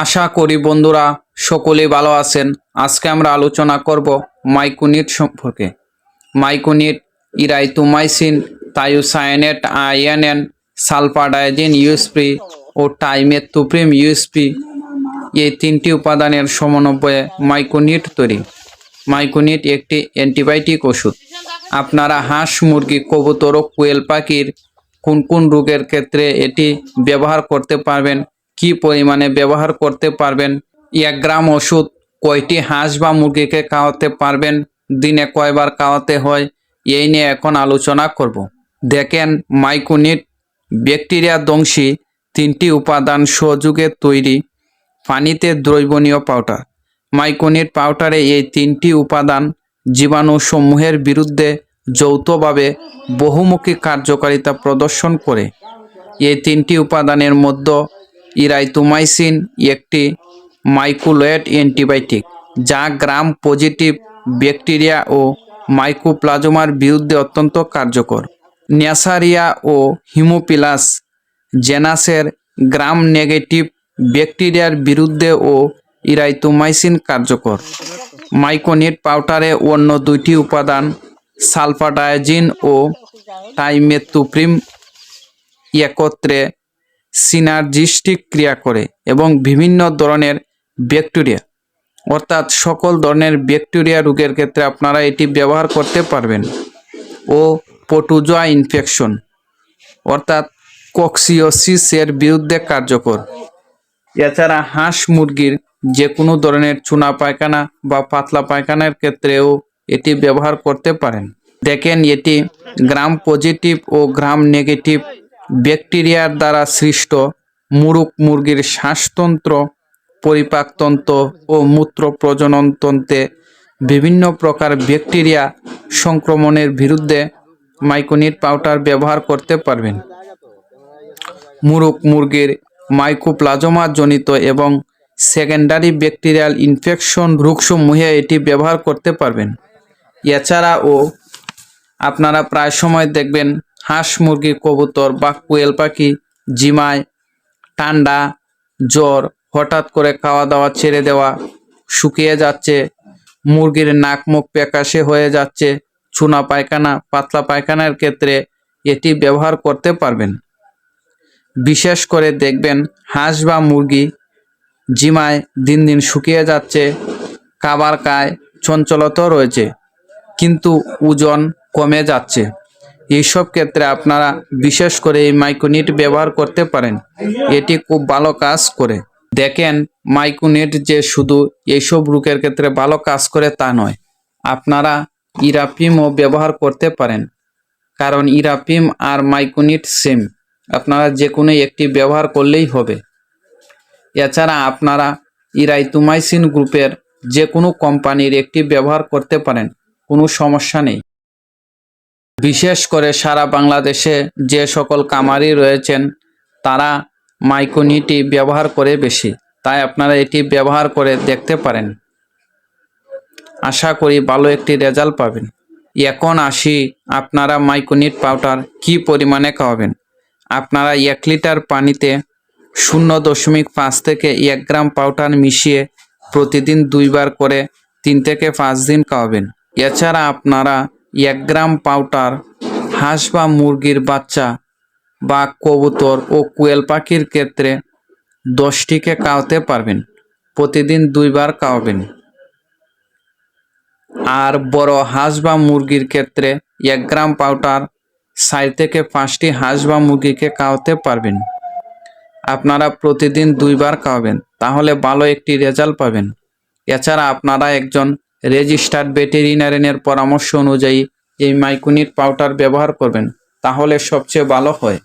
আশা করি বন্ধুরা সকলেই ভালো আছেন। আজকে আমরা আলোচনা করব মাইকোনিট সম্পর্কে। Myconit erythromycin thiocyanate INN sulfadiazine USP ও টাইমেথোপ্রিম, ইউএসপি। এই তিনটি উপাদানের সমন্বয়ে মাইকোনিট তৈরি। মাইকোনিট একটি অ্যান্টিবায়োটিক ওষুধ। আপনারা হাঁস, মুরগি, কবুতর ও কোয়েল পাখির কোন কোন রোগের ক্ষেত্রে এটি ব্যবহার করতে পারবেন কি পরিমাণে ব্যবহার করতে পারবেন? এক গ্রাম ওষুধ, কয়টি হাঁস বা মুরগিকে খাওয়াতে পারবেন? দিনে কয়বার খাওয়াতে হয়? এই নিয়ে এখন আলোচনা করব। দেখেন মাইকোনিট ব্যাকটেরিয়া দংশী তিনটি উপাদান সহযোগে তৈরি পানিতে দ্রবণীয় পাউডার। মাইকোনিট পাউডারে এই তিনটি উপাদান জীবাণুসমূহের বিরুদ্ধে যৌথভাবে বহুমুখী কার্যকারিতা প্রদর্শন করে। এই তিনটি উপাদানের মধ্যে ইরাইটোমাইসিন একটি মাইক্রোলয়েড অ্যান্টিবায়োটিক, যা গ্রাম পজিটিভ ব্যাকটেরিয়া ও মাইকোপ্লাজমার বিরুদ্ধে অত্যন্ত কার্যকর। ন্যাসারিয়া ও হিমোপিলাস জেনাসের গ্রাম নেগেটিভ ব্যাকটেরিয়ার বিরুদ্ধে ও ইরাইটোমাইসিন কার্যকর। মাইকোনিট পাউডারে অন্য দুইটি উপাদান সালফাডায়াজিন ও টাইমেথোপ্রিম একত্রে সিনার্জিস্টিক ক্রিয়া করে এবং বিভিন্ন ধরনের ব্যাকটেরিয়া, অর্থাৎ সকল ধরনের ব্যাকটেরিয়া রোগের ক্ষেত্রে আপনারা এটি ব্যবহার করতে পারবেন। ও পটুজোয়া ইনফেকশন, অর্থাৎ কক্সিওসিসের বিরুদ্ধে কার্যকর। এছাড়া হাঁস মুরগির যে কোনো ধরনের চুনা পায়খানা বা পাতলা পায়খানার ক্ষেত্রেও এটি ব্যবহার করতে পারেন। দেখেন, এটি গ্রাম পজিটিভ ও গ্রাম নেগেটিভ ব্যাকটেরিয়ার দ্বারা সৃষ্ট মুরুক মুরগির শ্বাসতন্ত্র, পরিপাকতন্ত্র ও মূত্র প্রজননতন্ত্রে বিভিন্ন প্রকার ব্যাকটেরিয়া সংক্রমণের বিরুদ্ধে মাইকোনিট পাউডার ব্যবহার করতে পারবেন। মুরুক মুরগির মাইক্রোপ্লাজমা জনিত এবং সেকেন্ডারি ব্যাকটেরিয়াল ইনফেকশন রোগসমূহে এটি ব্যবহার করতে পারবেন। এছাড়াও আপনারা প্রায় সময় দেখবেন হাঁস, মুরগি, কবুতর বা কোয়েল পাখি জিমায় ঠান্ডা জ্বর হঠাৎ করে খাওয়া দাওয়া ছেড়ে দেওয়া শুকিয়ে যাচ্ছে, মুরগির নাক মুখ প্যাকাশে হয়ে যাচ্ছে, চুনা পায়খানা, পাতলা পায়খানার ক্ষেত্রে এটি ব্যবহার করতে পারবেন। বিশেষ করে দেখবেন হাঁস বা মুরগি জিমায় দিন দিন শুকিয়ে যাচ্ছে, খাবার খায়, চঞ্চলতাও রয়েছে, কিন্তু ওজন কমে যাচ্ছে। এইসব ক্ষেত্রে আপনারা বিশেষ করে এই মাইক্রোনিট ব্যবহার করতে পারেন। এটি খুব ভালো কাজ করে। দেখেন মাইক্রোনিট যে শুধু এইসব রোগের ক্ষেত্রে ভালো কাজ করে তা নয়, আপনারা ইরাপিমও ব্যবহার করতে পারেন। কারণ ইরাপিম আর মাইক্রোনিট সেম, আপনারা যে কোনো একটি ব্যবহার করলেই হবে। এছাড়া আপনারা ইরাইতুমাইসিন গ্রুপের যে কোনো কোম্পানির একটি ব্যবহার করতে পারেন, কোনো সমস্যা নেই। বিশেষ করে সারা বাংলাদেশে যে সকল কামারি রয়েছেন, তারা মাইকোনিটি ব্যবহার করে বেশি। তাই আপনারা এটি ব্যবহার করে দেখতে পারেন। আশা করি ভালো একটি রেজাল্ট পাবেন। এখন আসি আপনারা মাইকোনিট পাউডার কি পরিমাণে খাওয়াবেন। আপনারা এক লিটার পানিতে শূন্য দশমিক পাঁচ থেকে এক গ্রাম পাউডার মিশিয়ে প্রতিদিন দুইবার করে তিন থেকে পাঁচ দিন খাওয়াবেন। এছাড়া আপনারা এক গ্রাম পাউডার হাঁস বা মুরগির বাচ্চা বা কবুতর ও কোয়েল পাখির ক্ষেত্রে দশটিকে কাওতে পারবেন। প্রতিদিন দুইবার খাওয়াবেন। আর বড় হাঁস বা মুরগির ক্ষেত্রে এক গ্রাম পাউডার চার থেকে পাঁচটি হাঁস বা মুরগিকে কাওতে পারবেন। আপনারা প্রতিদিন দুইবার খাওয়াবেন, তাহলে ভালো একটি রেজাল্ট পাবেন। এছাড়া আপনারা একজন রেজিস্টার্ড ভেটেরিনারিনের পরামর্শ অনুযায়ী এই মাইকুনির পাউডার ব্যবহার করবেন তাহলে সবচেয়ে ভালো হয়।